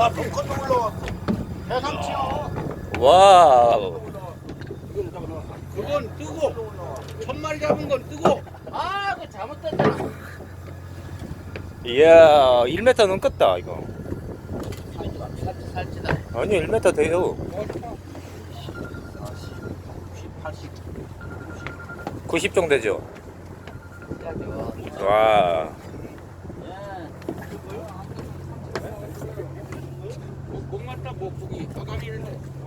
야, 벙커도 올라왔어. 대상치요. 와우. 그건 뜨고 천 마리 잡은 건 뜨고 아, 그 잘못됐잖아. 이야, 1m 넘겠다, 이거. 아니, 1m 돼요. 80. 90 정도 되죠? 와. 목, 목 맞다 목 북이 떠다니는